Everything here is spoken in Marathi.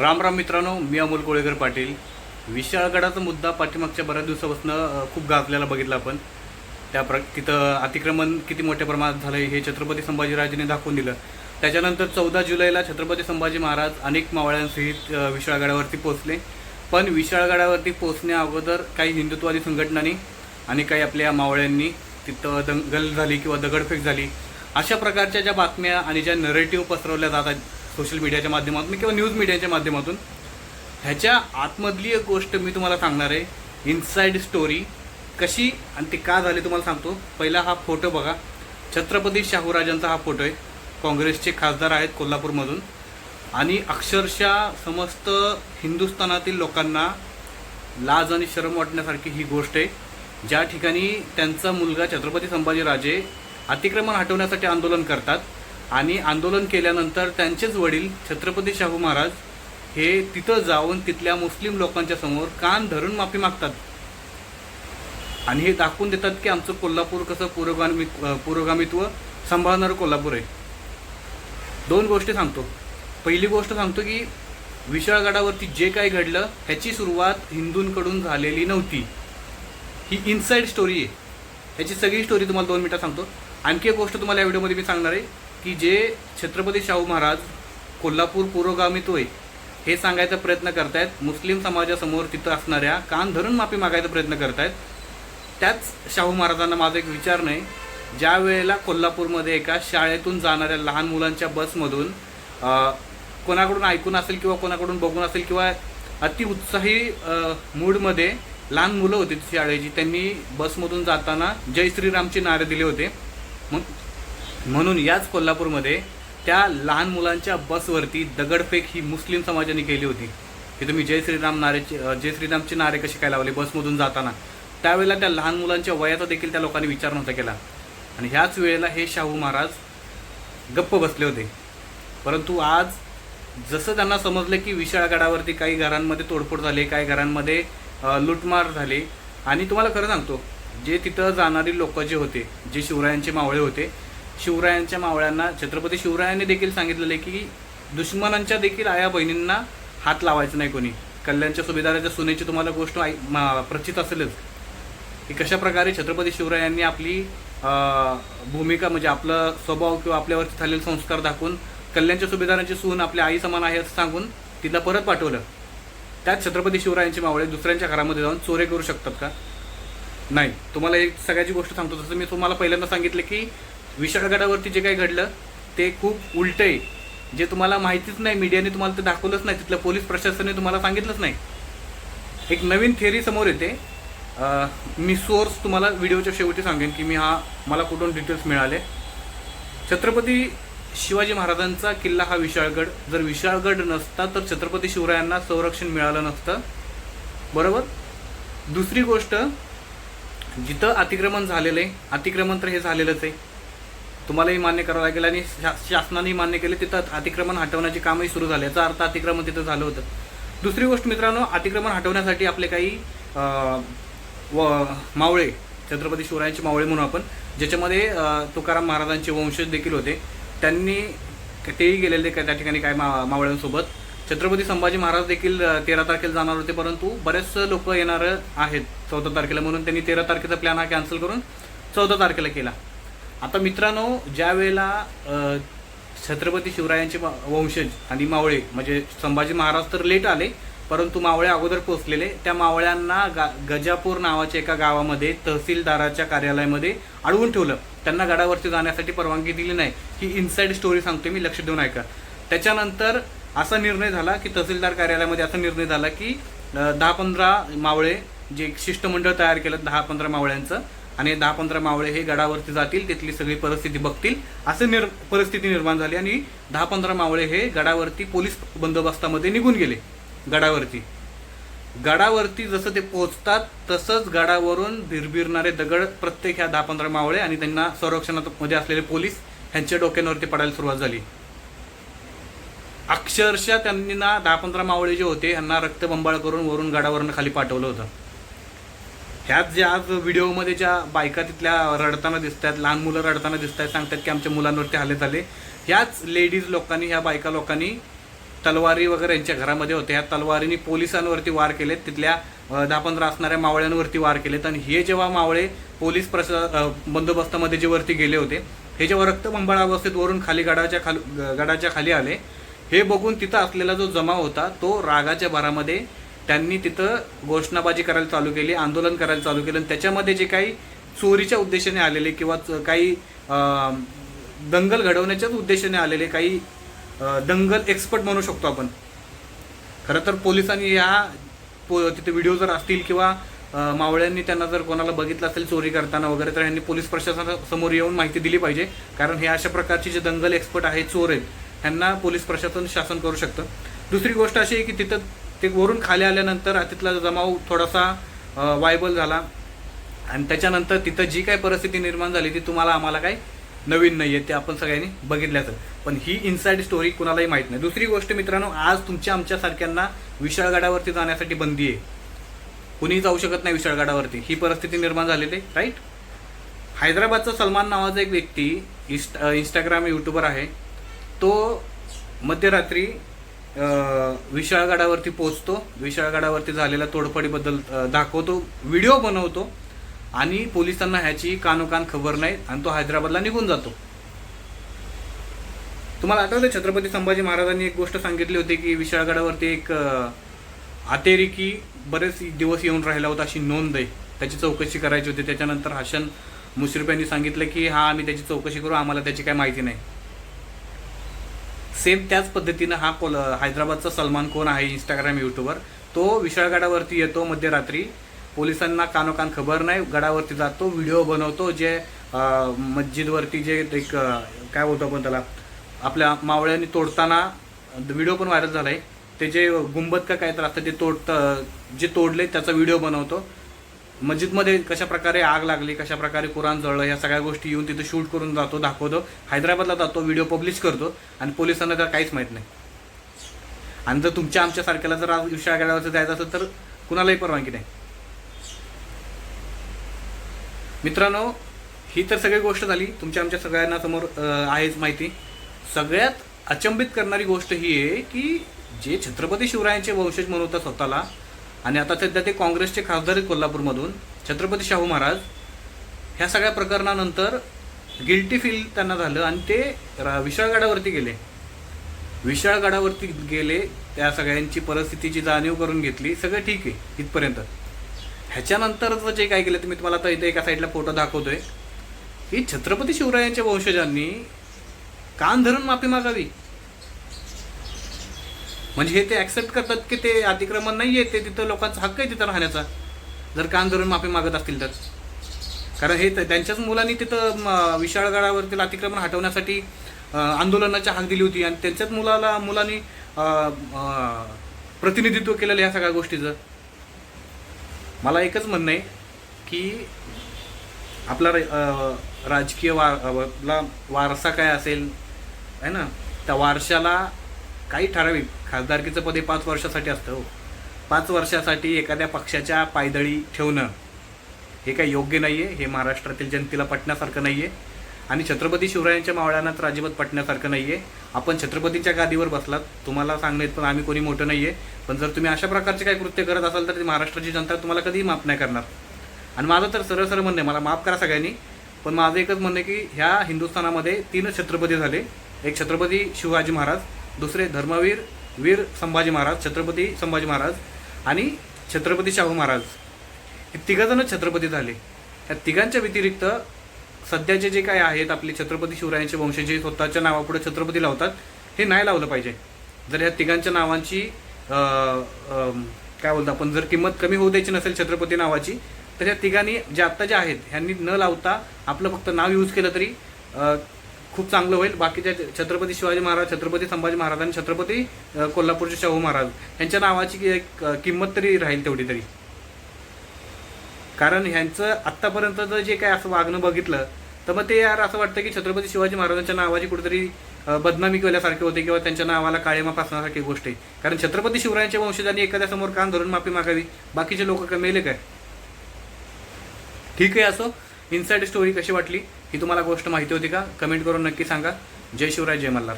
राम राम मित्रांनो मी अमोल कोळेकर पाटील. विशाळगडाचा मुद्दा पाठीमागच्या बऱ्याच दिवसापासून खूप गाजलेला बघितला आपण. त्या प्र तिथं अतिक्रमण किती मोठ्या प्रमाणात झालं हे छत्रपती संभाजीराजेने दाखवून दिलं. त्याच्यानंतर चौदा जुलैला छत्रपती संभाजी महाराज अनेक मावळ्यांसहित विशाळगडावरती पोहोचले. पण विशाळगडावरती पोहोचण्या अगोदर काही हिंदुत्ववादी संघटनांनी आणि काही आपल्या मावळ्यांनी तिथं दंगल झाली किंवा दगडफेक झाली. अशा प्रकारच्या ज्या बातम्या आणि ज्या नरेटिव्ह पसरवल्या जातात सोशल मीडियाच्या माध्यमातून किंवा न्यूज मीडियाच्या माध्यमातून. ह्याच्या आतमधली एक गोष्ट मी तुम्हाला सांगणार आहे. इनसाइड स्टोरी कशी आणि ते का झाले तुम्हाला सांगतो. पहिला हा फोटो बघा. छत्रपती शाहूराजांचा हा फोटो आहे. काँग्रेसचे खासदार आहेत कोल्हापूरमधून. आणि अक्षरशः समस्त हिंदुस्थानातील लोकांना लाज आणि शरम वाटण्यासारखी ही गोष्ट आहे. ज्या ठिकाणी त्यांचा मुलगा छत्रपती संभाजीराजे अतिक्रमण हटवण्यासाठी आंदोलन करतात आणि आंदोलन केल्यानंतर त्यांचेच वडील छत्रपती शाहू महाराज हे तिथं जाऊन तिथल्या मुस्लिम लोकांच्या समोर कान धरून माफी मागतात. आणि हे दाखवून देतात की आमचं कोल्हापूर कसं पुरोगामी पुरोगामित्व सांभाळणारं कोल्हापूर आहे. दोन गोष्टी सांगतो. पहिली गोष्ट सांगतो की विशाळगडावरती जे काही घडलं ह्याची सुरुवात हिंदूंकडून झालेली नव्हती. ही इनसाईड स्टोरी आहे. ह्याची सगळी स्टोरी तुम्हाला दोन मिनिटात सांगतो. आणखी एक गोष्ट तुम्हाला या व्हिडिओमध्ये मी सांगणार आहे. की जे छत्रपती शाहू महाराज कोल्हापूर पुरोगामित्व आहे हे सांगायचा प्रयत्न करतायत. मुस्लिम समाजासमोर तिथं असणाऱ्या कान धरून माफी मागायचा प्रयत्न करतायत. त्याच शाहू महाराजांना माझा एक विचार नाही. ज्या वेळेला कोल्हापूरमध्ये एका शाळेतून जाणाऱ्या लहान मुलांच्या बसमधून कोणाकडून ऐकून असेल किंवा कोणाकडून बघून असेल किंवा अति उत्साही मूडमध्ये लहान मुलं होती शाळेची त्यांनी बसमधून जाताना जय श्रीरामचे नारे दिले होते. मग म्हणून याच कोल्हापूरमध्ये त्या लहान मुलांच्या बसवरती दगडफेक ही मुस्लिम समाजाने केली होती. की तुम्ही जय श्रीराम नारेचे जय श्रीरामचे नारे कसे काय लावले बसमधून जाताना. त्यावेळेला त्या लहान मुलांच्या वयाचा देखील त्या लोकांनी विचार नव्हता केला. आणि ह्याच वेळेला हे शाहू महाराज गप्प बसले होते. परंतु आज जसं त्यांना समजलं की विशाळगडावरती काही घरांमध्ये तोडफोड झाली काही घरांमध्ये लूटमार झाली. आणि तुम्हाला खरं सांगतो जे तिथं जाणारी लोक जे होते जे शिवरायांचे मावळे होते शिवरायांच्या मावळ्यांना छत्रपती शिवरायांनी देखील सांगितलेलं आहे की दुश्मनांच्या देखील आया बहिणींना हात लावायचं नाही कोणी. कल्याणच्या सुभेदाराच्या सुनेची तुम्हाला गोष्ट मा- प्रचित असेलच. की कशा प्रकारे छत्रपती शिवरायांनी आपली भूमिका म्हणजे आपलं स्वभाव किंवा आपल्यावरती झालेले संस्कार दाखवून कल्याणच्या सुभेदारांची सून आपल्या आई समान आहे असं सांगून तिला परत पाठवलं. त्यात छत्रपती शिवरायांची मावळे दुसऱ्यांच्या घरामध्ये जाऊन चोरे करू शकतात का? नाही. तुम्हाला एक सगळ्याची गोष्ट सांगतो. जसं मी तुम्हाला पहिल्यांदा सांगितलं की विशाळगडावरती जे काही घडलं ते खूप उलट आहे. जे तुम्हाला माहितीच नाही मीडियाने तुम्हाला ते दाखवलंच नाही तिथलं पोलीस प्रशासनाने तुम्हाला सांगितलंच नाही. एक नवीन थेअरी समोर येते. मी सोर्स तुम्हाला व्हिडिओच्या शेवटी सांगेन की मी हा मला कुठून डिटेल्स मिळाले. छत्रपती शिवाजी महाराजांचा किल्ला हा विशाळगड. जर विशाळगड नसता तर छत्रपती शिवरायांना संरक्षण मिळालं नसतं. बरोबर? दुसरी गोष्ट जिथं अतिक्रमण झालेलं आहे अतिक्रमण तर हे झालेलंच आहे. तुम्हालाही मान्य करावं लागेल आणि शा शासनानेही मान्य केले तिथं अतिक्रमण हटवण्याचे कामही सुरू झाले. याचा अर्थ अतिक्रमण तिथं झालं होतं. दुसरी गोष्ट मित्रांनो अतिक्रमण हटवण्यासाठी आपले काही व मावळे छत्रपती शिवरायांचे मावळे म्हणून आपण ज्याच्यामध्ये तुकाराम महाराजांचे वंशज देखील होते. त्यांनी तेही गेलेले त्या ठिकाणी काय मा मावळ्यांसोबत. छत्रपती संभाजी महाराज देखील तेरा तारखेला जाणार होते परंतु बरेच लोक येणार आहेत चौदा तारखेला म्हणून. त्यांनी तेरा तारखेचा प्लॅन हा कॅन्सल करून चौदा तारखेला केला. आता मित्रांनो ज्या वेळेला छत्रपती शिवरायांचे वंशज आणि मावळे म्हणजे संभाजी महाराज तर लेट आले परंतु मावळे अगोदर पोचलेले त्या मावळ्यांना गा गजापूर नावाच्या एका गावामध्ये तहसीलदाराच्या कार्यालयामध्ये अडवून ठेवलं. त्यांना गडावरती जाण्यासाठी परवानगी दिली नाही. ही इनसाईड स्टोरी सांगते मी लक्ष देऊन ऐका. त्याच्यानंतर असा निर्णय झाला की तहसीलदार कार्यालयामध्ये असा निर्णय झाला की दहा पंधरा मावळे जे एक शिष्टमंडळ तयार केलं दहा पंधरा मावळ्यांचं आणि दहा पंधरा मावळे हे गडावरती जातील तिथली सगळी परिस्थिती बघतील. असे निर् परिस्थिती निर्माण झाली आणि दहा पंधरा मावळे हे गडावरती पोलीस बंदोबस्तामध्ये निघून गेले. गडावरती. गडावरती जसं ते पोहोचतात तसंच गडावरून भिरभिरणारे दगड प्रत्येक ह्या दहा पंधरा मावळे आणि त्यांना संरक्षणामध्ये असलेले पोलीस ह्यांच्या डोक्यांवरती पडायला सुरुवात झाली. अक्षरशः त्यांनी ना दहा पंधरा मावळे जे होते यांना रक्तबंबाळ करून वरून गडावरून खाली पाठवलं होतं. ह्याच ज्या आज व्हिडिओमध्ये ज्या बायका तिथल्या रडताना दिसत आहेत लहान मुलं रडताना दिसत आहेत सांगतात की आमच्या मुलांवरती हल्ले झाले. ह्याच लेडीज लोकांनी ह्या बायका लोकांनी तलवारी वगैरे यांच्या घरामध्ये होते ह्या तलवारीने पोलिसांवरती वार केलेत. तिथल्या दहा पंधरा असणाऱ्या मावळ्यांवरती वार केलेत. आणि हे जेव्हा मावळे पोलीस प्रशा बंदोबस्तामध्ये जे वरती गेले होते हे जेव्हा रक्तबंबाळ अवस्थेत वरून खाली गडाच्या खाली गडाच्या खाली आले हे बघून तिथं असलेला जो जमाव होता तो रागाच्या भरामध्ये त्यांनी तिथं घोषणाबाजी करायला चालू केली आंदोलन करायला चालू केलं. आणि त्याच्यामध्ये जे काही चोरीच्या उद्देशाने आलेले किंवा च- काही दंगल घडवण्याच्याच उद्देशाने आलेले काही दंगल एक्सपर्ट म्हणू शकतो आपण. खरं तर पोलिसांनी ह्या पो तिथे व्हिडिओ जर असतील किंवा मावळ्यांनी त्यांना जर कोणाला बघितलं असेल चोरी करताना वगैरे तर यांनी पोलीस प्रशासनासमोर येऊन माहिती दिली पाहिजे. कारण हे अशा प्रकारचे जे दंगल एक्सपर्ट आहेत चोर आहेत ह्यांना पोलीस प्रशासन शासन करू शकतं. दुसरी गोष्ट अशी आहे की तिथं ते वरून खाली आल्यानंतर तिथला जमाव थोडासा वायबल झाला. आणि त्याच्यानंतर तिथं जी काय परिस्थिती निर्माण झाली ती तुम्हाला आम्हाला काय नवीन नाही आहे ते आपण सगळ्यांनी बघितल्याचं. पण ही इनसाईड स्टोरी कुणालाही माहीत नाही. दुसरी गोष्ट मित्रांनो आज तुमच्या आमच्यासारख्यांना विशाळगडावरती जाण्यासाठी बंदी आहे. कुणीही जाऊ शकत नाही विशाळगडावरती. ही परिस्थिती निर्माण झालेली आहे राईट हैदराबादचा सलमान नावाचा एक व्यक्ती इस्ट इंस्टाग्राम युट्यूबर आहे. तो मध्यरात्री विशाळगडावरती पोचतो विशाळगडावरती झालेल्या तोडफडीबद्दल दाखवतो. व्हिडिओ बनवतो. आणि पोलिसांना ह्याची कानोकान खबर नाही आणि तो हैदराबादला निघून जातो. तुम्हाला आठवतं छत्रपती संभाजी महाराजांनी एक गोष्ट सांगितली होती की विशाळगडावरती एक अ, बरेच दिवस येऊन राहिला होता अशी नोंद आहे. त्याची चौकशी करायची होती. त्याच्यानंतर हसन मुश्रीफ यांनी सांगितलं की हा आम्ही त्याची चौकशी करू. आम्हाला त्याची काय माहिती नाही. सेम त्याच पद्धतीनं हा कोल हैदराबादचा सलमान कोण आहे इंस्टाग्राम यूट्यूबर तो विशाळगडावरती येतो मध्यरात्री. पोलिसांना कानोकान खबर नाही गडावरती जातो व्हिडिओ बनवतो जे मस्जिदवरती जे एक काय बोलतो आपण त्याला आपल्या मावळ्यांनी तोडताना व्हिडिओ पण व्हायरल आहे ते जे गुंबद का काय तर असतं ते तोडतं जे तोडले त्याचा व्हिडिओ बनवतो. मस्जिदमध्ये कशा प्रकारे आग लागली कशा प्रकारे कुराण जळलं या सगळ्या गोष्टी येऊन तिथे शूट करून जातो दाखवतो. हैदराबादला जातो व्हिडिओ पब्लिश करतो आणि पोलिसांना तर काहीच माहीत नाही. आणि जर तुमच्या आमच्या सारख्याला जर आज विशाळगडावरचं जायचं असेल तर कुणालाही परवानगी नाही. मित्रांनो ही तर सगळी गोष्ट झाली. तुमच्या आमच्या सगळ्यांना समोर आहेच माहिती. सगळ्यात अचंबित करणारी गोष्ट ही आहे की जे छत्रपती शिवरायांचे वंशज म्हणतात स्वतःला आणि आता सध्या ते काँग्रेसचे खासदार आहेत कोल्हापूरमधून छत्रपती शाहू महाराज. ह्या सगळ्या प्रकरणानंतर गिल्टी फील त्यांना झालं आणि ते रा- विशाळगडावरती गेले. विशाळगडावरती गेले त्या सगळ्यांची परिस्थितीची जाणीव करून घेतली सगळं ठीक आहे इथपर्यंत. ह्याच्यानंतरचं जे काय केलं ते मी तुम्हाला आता इथे एका साईडला फोटो दाखवतोय. की छत्रपती शिवरायांच्या वंशजांनी कान धरून माफी मागावी. म्हणजे हे ते ऍक्सेप्ट करतात की ते अतिक्रमण नाही आहे ते तिथं लोकांचा हक्क आहे तिथं राहण्याचा. जर कान धरून माफी मागत असतील तर. कारण हे त- त्यांच्याच मुलांनी तिथं विशाळगडावरतील अतिक्रमण हटवण्यासाठी आंदोलनाची हाक दिली होती. आणि त्यांच्याच मुलाला मुलांनी प्रतिनिधित्व केलेलं ह्या सगळ्या गोष्टीचं. मला एकच म्हणणं आहे की आपला राजकीय वार आपला वारसा काय असेल आहे ना? त्या वारशाला काही ठराविक. खासदारकीचं पद हे पाच वर्षासाठी असतं हो. पाच वर्षासाठी एखाद्या पक्षाच्या पायदळी ठेवणं हे काही योग्य नाही आहे हे महाराष्ट्रातील जनतेला पटण्यासारखं नाही आहे आणि छत्रपती शिवरायांच्या मावळ्यांना तर अजिबात पटण्यासारखं नाही आहे आपण छत्रपतीच्या गादीवर बसलात तुम्हाला सांगण्यात पण आम्ही कोणी मोठं नाही आहे पण जर तुम्ही अशा प्रकारचे काही कृत्य करत असाल तर ती महाराष्ट्राची जनता तुम्हाला कधीही माफ नाही करणार. आणि माझं तर सरळ सरळ म्हणणं आहे मला माफ करा सगळ्यांनी. पण माझं एकच म्हणणं आहे की ह्या हिंदुस्थानामध्ये तीनच छत्रपती झाले. एक छत्रपती शिवाजी महाराज दुसरे धर्मवीर वीर संभाजी महाराज छत्रपती संभाजी महाराज आणि छत्रपती शाहू महाराज. हे तिघंजणच छत्रपती झाले या तिघांच्या व्यतिरिक्त सध्याचे जे काय आहेत आपले छत्रपती शिवरायांचे वंशजे स्वतःच्या नावापुढे छत्रपती लावतात हे नाही लावलं पाहिजे. जर ह्या तिघांच्या नावांची काय बोलतो आपण जर किंमत कमी होऊ द्यायची नसेल छत्रपती नावाची तर ह्या तिघांनी जे आत्ता जे आहेत ह्यांनी न लावता आपलं फक्त नाव यूज केलं तरी खूप चांगलं होईल. बाकीच्या छत्रपती शिवाजी महाराज छत्रपती संभाजी महाराज आणि छत्रपती कोल्हापूरचे शाहू महाराज यांच्या नावाची एक किंमत तरी राहील तेवढी तरी. कारण ह्यांचं आत्तापर्यंतचं जे काय असं वागणं बघितलं तर मग ते यार असं वाटतं की छत्रपती शिवाजी महाराजांच्या नावाची कुठेतरी बदनामी केल्यासारखे होते किंवा त्यांच्या नावाला काळेमा फासण्यासारखी गोष्ट आहे. कारण छत्रपती शिवरायांच्या वंशजांनी एखाद्या समोर कान धरून माफी मागावी बाकीचे लोक मेले काय? ठीक आहे असो? इनसाइड स्टोरी कशी वाटली? ही तुम्हाला गोष्ट माहिती होती का? कमेंट करून नक्की सांगा. जय शिवराय जय मल्हार.